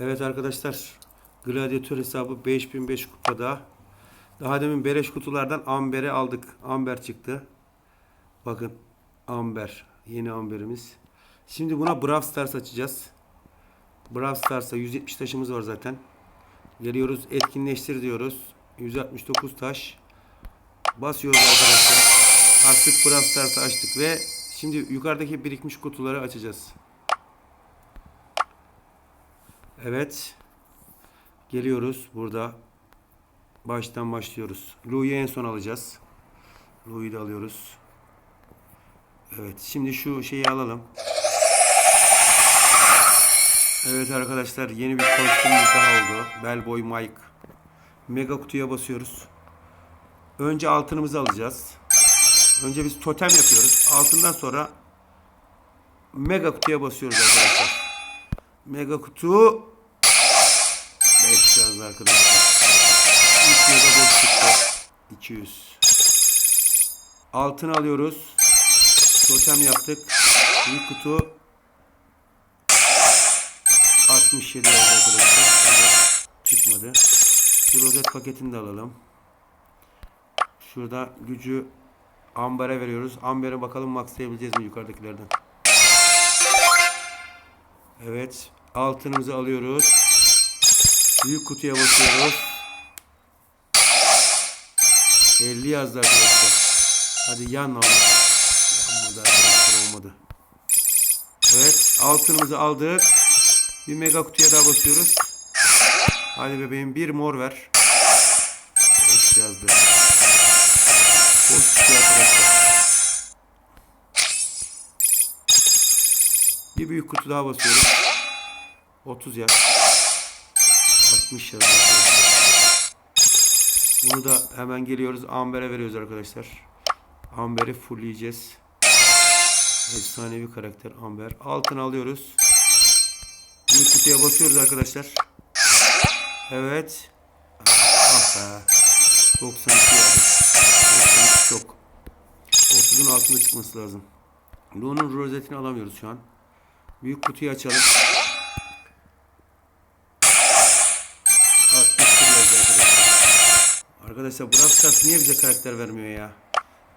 Evet arkadaşlar. Gladyatör hesabı 5005 kupada. Daha demin beleş kutulardan ambere aldık. Amber çıktı. Bakın. Amber. Yeni amberimiz. Şimdi buna Brawl Stars açacağız. Brawl Stars'a 170 taşımız var zaten. Geliyoruz etkinleştir diyoruz. 169 taş. Basıyoruz arkadaşlar. Artık Brawl Stars'ı açtık ve şimdi yukarıdaki birikmiş kutuları açacağız. Evet. Geliyoruz burada. Baştan başlıyoruz. Louis'i en son alacağız. Louis'i de alıyoruz. Evet. Şimdi şu şeyi alalım. Evet arkadaşlar yeni bir kostümümüz daha oldu. Bellboy Mike. Mega kutuya basıyoruz. Önce altınımızı alacağız. Önce biz totem yapıyoruz. Altından sonra mega kutuya basıyoruz arkadaşlar. Mega kutu 5 yazdı arkadaşlar. 3 mega 5 çıktı. 200. Altın alıyoruz. Totem yaptık. Büyük kutu 67 yazdı arkadaşlar. Çıkmadı. Şu rozet paketini de alalım. Şurada gücü Amber'e veriyoruz. Amber'e bakalım maxlayabileceğiz mi yukarıdakilerden. Evet. Altınımızı alıyoruz. Büyük kutuya basıyoruz. 50 yazdı arkadaşlar. Hadi yan. Yanmadı arkadaşlar olmadı. Evet. Altınımızı aldık. Bir mega kutuya daha basıyoruz. Hadi bebeğim bir mor ver. 5 yazdı. Boş çıkıyor arkadaşlar. Bir büyük kutu daha basıyoruz. 30 yaz. 60 yaz arkadaşlar. Bunu da hemen geliyoruz. Amber'e veriyoruz arkadaşlar. Amber'i fullleyeceğiz. Efsanevi karakter Amber. Altın alıyoruz. Büyük kutuya basıyoruz arkadaşlar. Evet. Ah be. 92 yazdı. 92 çok. 30'un altında çıkması lazım. Lu'nun rozetini alamıyoruz şu an. Büyük kutuyu açalım. Arkadaşlar. Brawl Stars niye bize karakter vermiyor ya?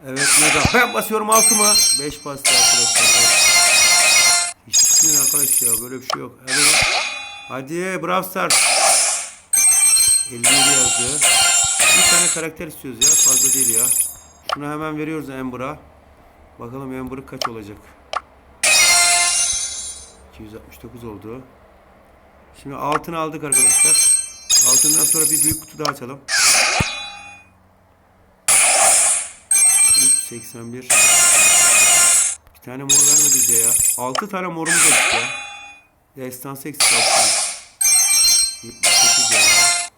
Evet mega. Basıyorum altıma. 5 bastı arkadaşlar. Evet. Hiç çıkmıyor arkadaş ya. Böyle bir şey yok. Hadi. Hadi Brawl Stars. 57 yazdı. Bir tane karakter istiyoruz ya. Fazla değil ya. Şunu hemen veriyoruz Ember'a. Bakalım Ember kaç olacak. 269 oldu. Şimdi altını aldık arkadaşlar. Altından sonra bir büyük kutu daha açalım. 381 Bir tane mor vermedi bize ya. 6 tane morumuz eksik ya. Eksik olsun. 78 yani.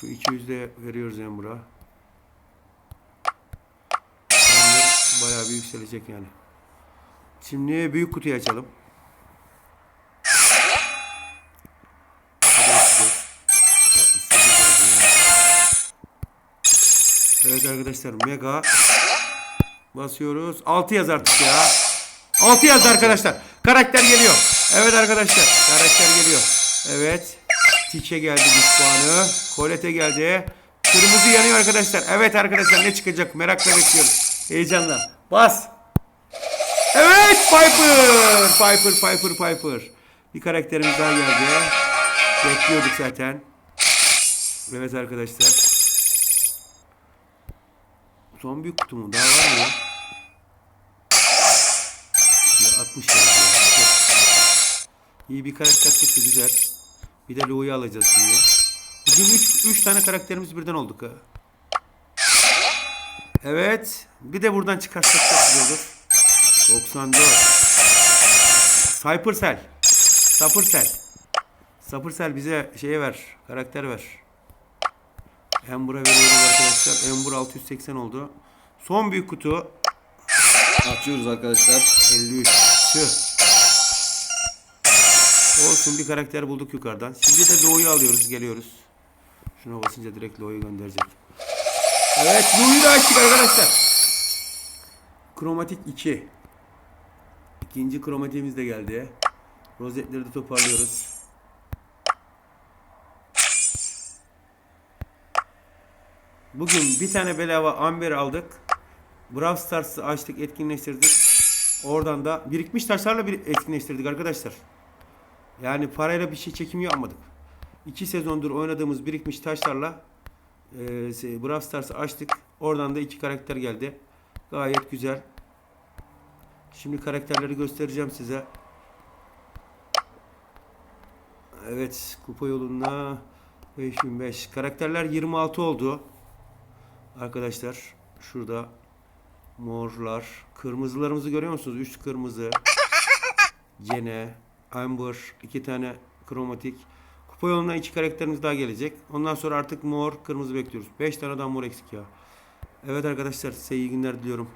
Şu 200 de veriyoruz. Emrah Bayağı bir yükselecek yani. Şimdi büyük kutuyu açalım. Evet arkadaşlar mega basıyoruz. 6 yaz artık ya. 6 yazdı arkadaşlar. Karakter geliyor. Evet arkadaşlar. Karakter geliyor. Evet. Tike geldi güç puanı. Kolete geldi. Kırmızı yanıyor arkadaşlar. Evet arkadaşlar ne çıkacak merakla bekliyoruz. Heyecanla. Bas. Evet Piper. Piper Piper Piper. Bir karakterimiz daha geldi. Bekliyorduk zaten. Evet arkadaşlar. Son bir kutu mu? Daha var mı ya? Ya 60 yazdı ya. İyi bir karakter çıktı güzel. Bir de Lou'yu alacağız şimdi. Bugün 3 3 tane karakterimiz birden olduk ha. Evet. Bir de buradan çıkarsak çok güzel olur. 94. Cyphercell. Cyphercell. Cyphercell bize şeye ver. Karakter ver. Ember'a veriyoruz arkadaşlar. Ember 680 oldu. Son büyük kutu Açıyoruz arkadaşlar. 53. Tüh. Olsun bir karakter bulduk yukarıdan. Şimdi de Lou'yu alıyoruz. Geliyoruz. Şuna basınca direkt Lou'yu gönderecek. Evet Lou'yu da açtık arkadaşlar. Kromatik 2. İkinci kromatiğimiz de geldi. Rozetleri de toparlıyoruz. Bugün bir tane bedava Amber aldık. Brawl Stars'ı açtık, etkinleştirdik. Oradan da birikmiş taşlarla bir etkinleştirdik arkadaşlar. Yani parayla bir şey çekim yapmadık. İki sezondur oynadığımız birikmiş taşlarla e, Brawl Stars'ı açtık. Oradan da iki karakter geldi. Gayet güzel. Şimdi karakterleri göstereceğim size. Evet, kupa yolunda 5005. Karakterler 26 oldu. Arkadaşlar şurada morlar, kırmızılarımızı görüyor musunuz? 3 kırmızı. Cene, Amber, iki tane kromatik. Kupa yoluna iki karakterimiz daha gelecek. Ondan sonra artık mor, kırmızı bekliyoruz. 5 tane daha mor eksik ya. Evet arkadaşlar size iyi günler diliyorum.